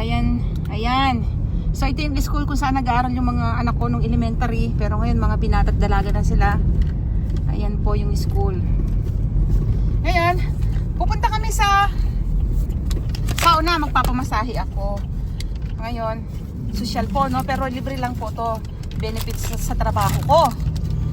Ayan, ayan. So ito yung school kung saan nag-aaral yung mga anak ko nung elementary. Pero ngayon mga binata't dalaga na sila. Ayan po yung school. Ngayon, pupunta kami sa sauna. Magpapamasahe ako. Ngayon, social po, no? Pero libre lang po to. Benefits sa, sa trabaho ko.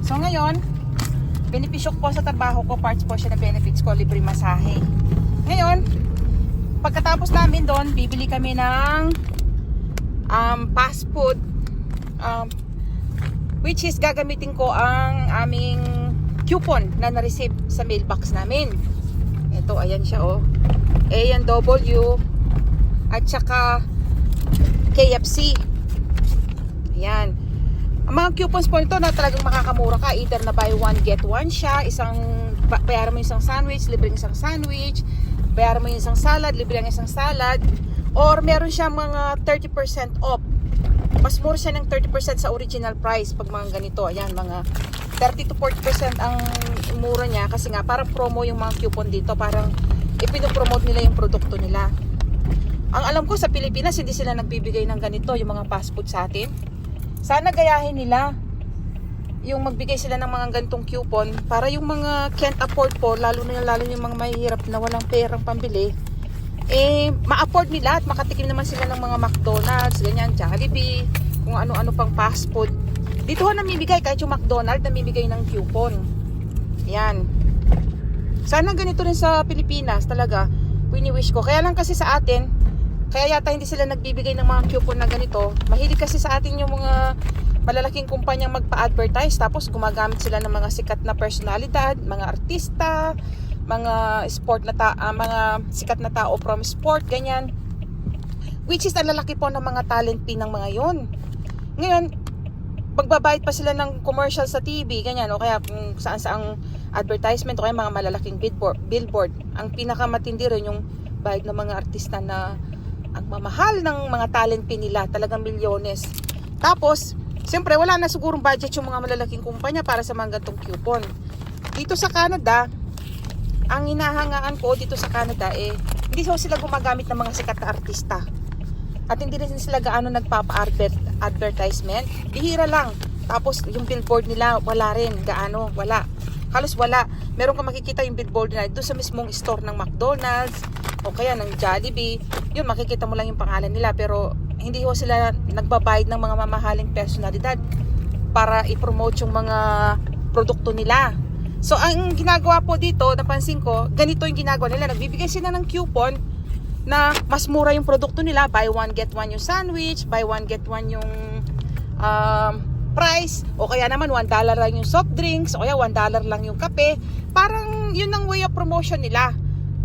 So ngayon, benepisyo ko po sa trabaho ko. Parts po siya na benefits ko. Libre masahe. Ngayon, pagkatapos namin doon, bibili kami ng um, fast food um, which is gagamitin ko ang aming coupon na na-receive sa mailbox namin. Ito, ayan siya oh. A&W at saka KFC. Ayan. Ang mga coupons po nito na talagang makakamura ka. Either na buy one, get one siya. Isang, ba- bayaran mo isang sandwich, libre yung isang sandwich. Bayaran mo yung isang salad, libre ang isang salad. Or meron siya mga 30% off. Mas mura siya ng 30% sa original price pag mga ganito. Ayan, mga 30 to 40% ang mura niya kasi nga parang promo yung mga coupon dito. Parang ipinopromote nila yung produkto nila. Ang alam ko sa Pilipinas hindi sila nagbibigay ng ganito yung mga fast food sa atin. Sana gayahin nila yung magbigay sila ng mga ganitong coupon para yung mga can't afford po, lalo na lalo yung mga mahihirap na walang perang pambili, eh, ma-afford nila at makatikim naman sila ng mga McDonald's, ganyan, Jollibee, kung ano-ano pang fast food. Dito ho namimigay, kahit yung McDonald's namimigay ng coupon. Yan. Sana ganito rin sa Pilipinas talaga. Wini-wish ko. Kaya lang kasi sa atin, kaya yata hindi sila nagbibigay ng mga coupon na ganito. Mahilig kasi sa atin yung mga malalaking kumpanyang magpa-advertise tapos gumagamit sila ng mga sikat na personalidad, mga artista, mga sport na ta ah, mga sikat na tao from sport, ganyan. Which is ang lalaki po ng mga talent pin ng mga yon. Ngayon, pagbabayad pa sila ng commercial sa TV, ganyan, o kaya kung saan saang advertisement o kaya mga malalaking billboard, billboard. Ang pinakamatindi rin yung bayad ng mga artista na ang mamahal ng mga talent pin nila, talagang milyones. Tapos, siyempre wala na sigurong budget yung mga malalaking kumpanya para sa mga gantong coupon. Dito sa Canada, ang hinahangaan ko dito sa Canada eh, hindi so sila gumagamit ng mga sikat na artista. At hindi rin sila gaano nagpapa-advertisement. Bihira lang. Tapos yung billboard nila, wala rin. Gaano, wala. Halos wala. Meron ka makikita yung billboard nila doon sa mismong store ng McDonald's o kaya ng Jollibee. Yun, makikita mo lang yung pangalan nila. Pero hindi ho sila nagbabayad ng mga mamahaling personalidad para i-promote yung mga produkto nila. So, ang ginagawa po dito, napansin ko, ganito yung ginagawa nila. Nagbibigay sila ng coupon na mas mura yung produkto nila. Buy one, get one yung sandwich. Buy one, get one yung um, price. O kaya naman, one dollar lang yung soft drinks. O kaya one dollar lang yung kape. Parang yun ang way of promotion nila.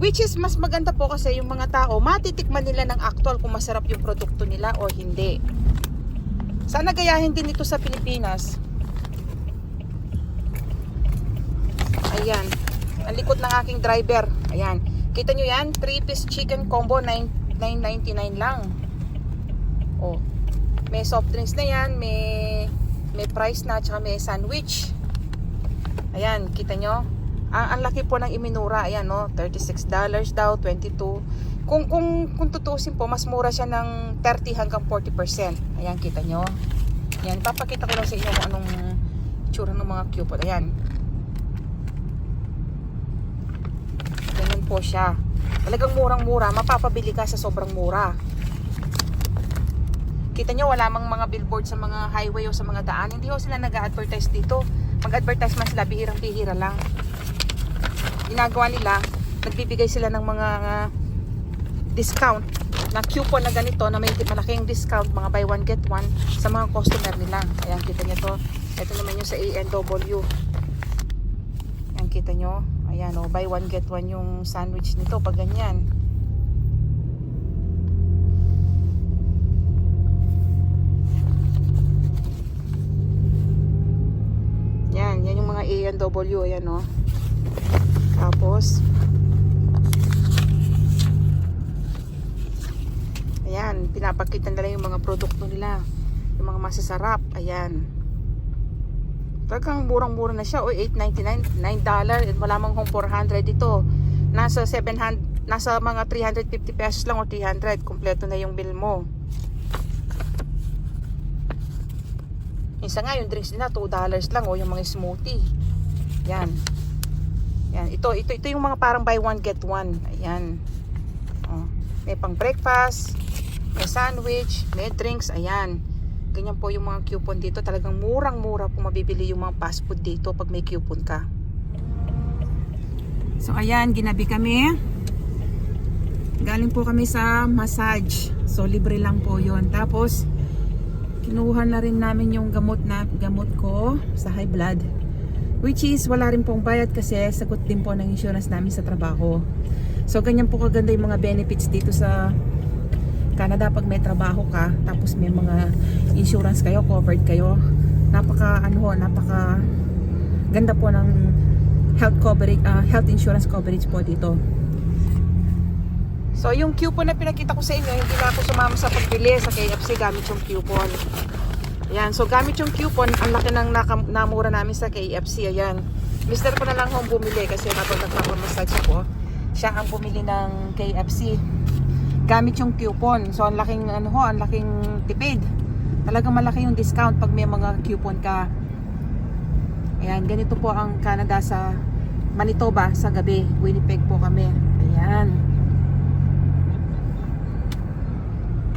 Which is, mas maganda po kasi yung mga tao, matitikman nila ng actual kung masarap yung produkto nila or hindi. Sana gayahin din ito sa Pilipinas. Ayan. Ang likod ng aking driver. Ayan. Kita nyo yan? 3-piece chicken combo, 9 9.99 lang. Oh. May soft drinks na yan. May, may price na. Tsaka may sandwich. Ayan. Kita nyo? Ang, ang laki po ng iminura. Ayan, no? $36 daw. 22 kung, kung, kung tutusin po, mas mura siya ng 30 hanggang 40%. Ayan, kita nyo? Ayan, papakita ko lang sa inyo kung anong itsura ng mga coupon. Ayan. Ganyan po siya. Talagang murang-mura. Mapapabili ka sa sobrang mura. Kita nyo, wala mang mga billboard sa mga highway o sa mga daan. Hindi ho sila nag-advertise dito. Mag-advertise man sila, bihirang-bihira lang. Ginagawa nila, nagbibigay sila ng mga uh, discount na coupon na ganito na may malaking discount mga buy one get one sa mga customer nila. Ayan, kita nyo to. Ito naman yung sa A&W. Ayan, kita nyo. Ayan, oh, buy one get one yung sandwich nito pag ganyan. Yan, yan yung mga A&W. Ayan, oh. Tapos, Ayan, pinapakita nila yung mga produkto nila. Yung mga masasarap. Ayan. Talagang murang-mura na siya. O, $8.99. $9. At wala mang hong 400 ito. Nasa 700, nasa mga 350 pesos lang o 300. Kompleto na yung bill mo. Minsan nga yung drinks nila 2 dollars lang o yung mga smoothie. Yan. Yan, ito ito ito yung mga parang buy one get one. Ayan. Oh, may pang breakfast, may sandwich, may drinks, ayan. Ganyan po yung mga coupon dito. Talagang murang-mura po mabibili yung mga fast food dito pag may coupon ka. So ayan, ginabi kami. Galing po kami sa massage. So libre lang po 'yon. Tapos kinuha na rin namin yung gamot na gamot ko sa high blood. Which is wala rin pong bayad kasi sagot din po ng insurance namin sa trabaho. So ganyan po kaganda yung mga benefits dito sa Canada pag may trabaho ka tapos may mga insurance kayo, covered kayo. Napaka ano napaka ganda po ng health coverage ah, health insurance coverage po dito. So yung coupon na pinakita ko sa inyo, hindi na ako sumama sa pagbili sa KFC gamit yung coupon. Ayan, so gamit yung coupon, ang laki ng namura namin sa KFC. Ayan. Mister ko na lang hong bumili kasi kapag nagpapamassage ako, siya ang bumili ng KFC. Gamit yung coupon. So ang laking ano ho, ang laking tipid. Talagang malaki yung discount pag may mga coupon ka. Ayan, ganito po ang Canada sa Manitoba sa gabi. Winnipeg po kami. Ayan.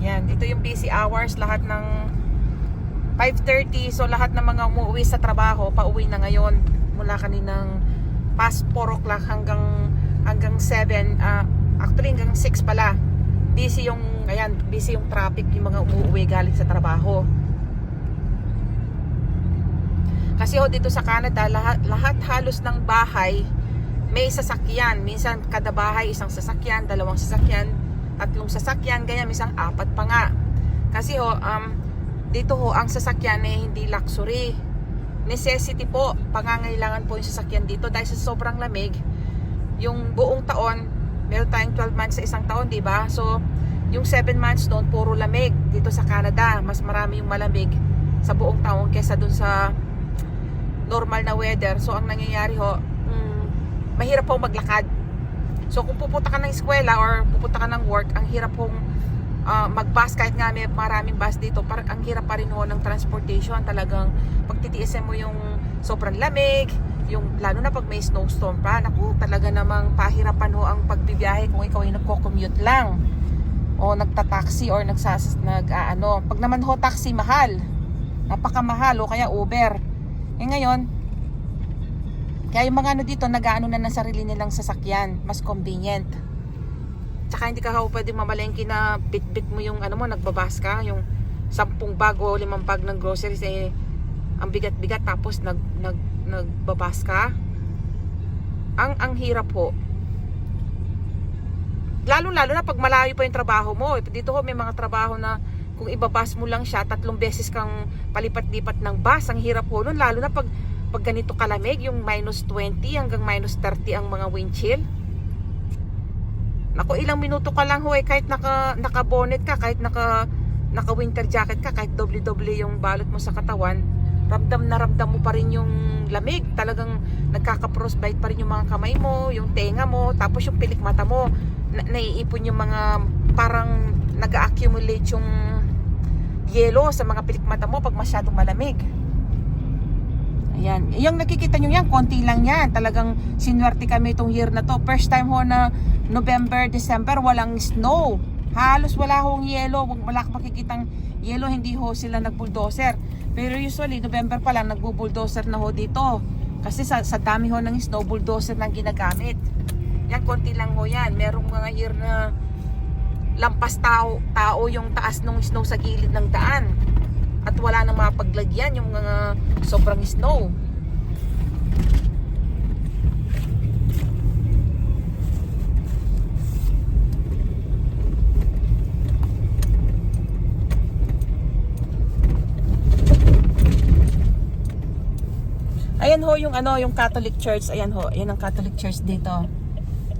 Yan, ito yung busy hours, lahat ng 5.30, so lahat ng mga umuwi sa trabaho, pauwi na ngayon mula kaninang past 4 o'clock hanggang hanggang 7, ah, actually hanggang 6 pala. Busy yung, ayan, busy yung traffic yung mga umuwi galing sa trabaho. Kasi ho dito sa Canada, lahat, lahat halos ng bahay may sasakyan. Minsan kada bahay isang sasakyan, dalawang sasakyan, tatlong sasakyan, ganyan, minsan apat pa nga. Kasi ho, um, dito ho, ang sasakyan eh hindi luxury. Necessity po, pangangailangan po yung sasakyan dito dahil sa sobrang lamig. Yung buong taon, meron tayong 12 months sa isang taon, di ba? So, yung 7 months doon, puro lamig dito sa Canada. Mas marami yung malamig sa buong taon kesa doon sa normal na weather. So, ang nangyayari ho, mm, mahirap po maglakad. So kung pupunta ka ng eskwela or pupunta ka ng work, ang hirap pong uh, mag-bus kahit nga may maraming bus dito, parang ang hirap pa rin ho ng transportation. Talagang pagtitiisin mo yung sobrang lamig, yung lalo na pag may snowstorm pa, naku, talaga namang pahirapan ho ang pagbibiyahe kung ikaw ay nagko-commute lang o nagta-taxi or nagsas nag ano. Pag naman ho taxi mahal. Napakamahal o kaya Uber. Eh ngayon, kaya yung mga ano dito, nag-ano na ng sarili nilang sasakyan. Mas convenient. Tsaka hindi ka ho pwede mamalengke na bit-bit mo yung ano mo, nagbabas ka. Yung sampung bag o limang bag ng groceries eh, ang bigat-bigat tapos nag, nag, nagbabas ka. Ang, ang hirap ho. Lalo-lalo na pag malayo pa yung trabaho mo. Dito ho may mga trabaho na kung ibabas mo lang siya, tatlong beses kang palipat-lipat ng bus. Ang hirap ho nun. Lalo na pag pag ganito kalamig, yung minus 20 hanggang minus 30 ang mga wind chill. Nako, ilang minuto ka lang ho kahit naka, naka bonnet ka, kahit naka, naka winter jacket ka, kahit doble-doble yung balot mo sa katawan, ramdam na ramdam mo pa rin yung lamig. Talagang nagkaka-frostbite pa rin yung mga kamay mo, yung tenga mo, tapos yung pilik mata mo, na, naiipon yung mga parang nag-accumulate yung yelo sa mga pilik mata mo pag masyadong malamig. Ayan. Yung nakikita nyo yan, konti lang yan. Talagang sinwerte kami itong year na to. First time ho na November, December, walang snow. Halos wala hong yelo. Wala kang makikitang yelo. Hindi ho sila nag-bulldozer. Pero usually, November pa lang, nagbo-bulldozer na ho dito. Kasi sa, sa dami ho ng snow, bulldozer nang ginagamit. Yan, konti lang ho yan. Merong mga year na lampas tao, tao yung taas ng snow sa gilid ng daan at wala nang mapaglagyan yung mga sobrang snow. Ayan ho yung ano, yung Catholic Church. Ayan ho, ayan ang Catholic Church dito.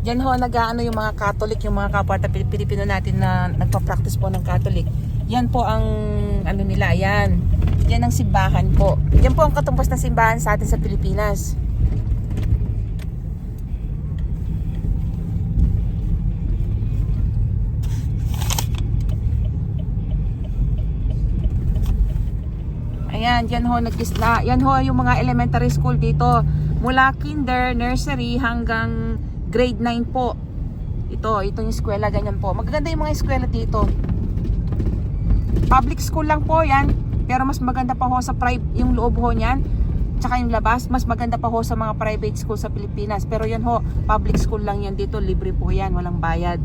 Diyan ho nag-aano yung mga Catholic, yung mga kapwa Pilipino natin na nagpa-practice po ng Catholic. Yan po ang ano nila, yan. Yan ang simbahan po. Yan po ang katumbas na simbahan sa atin sa Pilipinas. Ayan, yan ho nag yan ho yung mga elementary school dito. Mula kinder, nursery hanggang grade 9 po. Ito, ito yung eskwela, ganyan po. Magaganda yung mga eskwela dito. Public school lang po yan. Pero mas maganda pa ho sa private, yung loob ho niyan. Tsaka yung labas, mas maganda pa ho sa mga private school sa Pilipinas. Pero yan ho, public school lang yan dito. Libre po yan, walang bayad.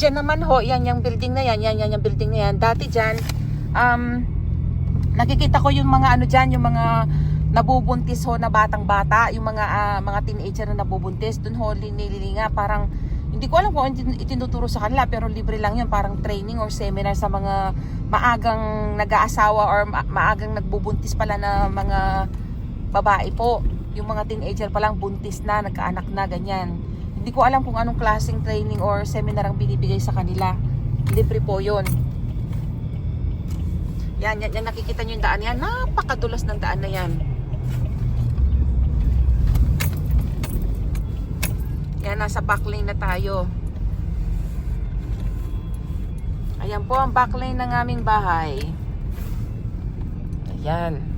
Diyan naman ho, yan yung building na yan, yan, yan yung building na yan. Dati dyan, um, nakikita ko yung mga ano dyan, yung mga nabubuntis ho na batang bata, yung mga ah, mga teenager na nabubuntis, dun ho nililinga, parang hindi ko alam kung itin- itinuturo sa kanila pero libre lang yun, parang training or seminar sa mga maagang nag-aasawa or ma- maagang nagbubuntis pala na mga babae po. Yung mga teenager pa lang buntis na, nagkaanak na, ganyan. Hindi ko alam kung anong klaseng training or seminar ang binibigay sa kanila. Libre po yun. Yan, yan, yan nakikita nyo yung daan yan. Napakadulas ng daan na yan. Yan, nasa backlane na tayo. Ayan po ang backlane ng aming bahay. Ayan.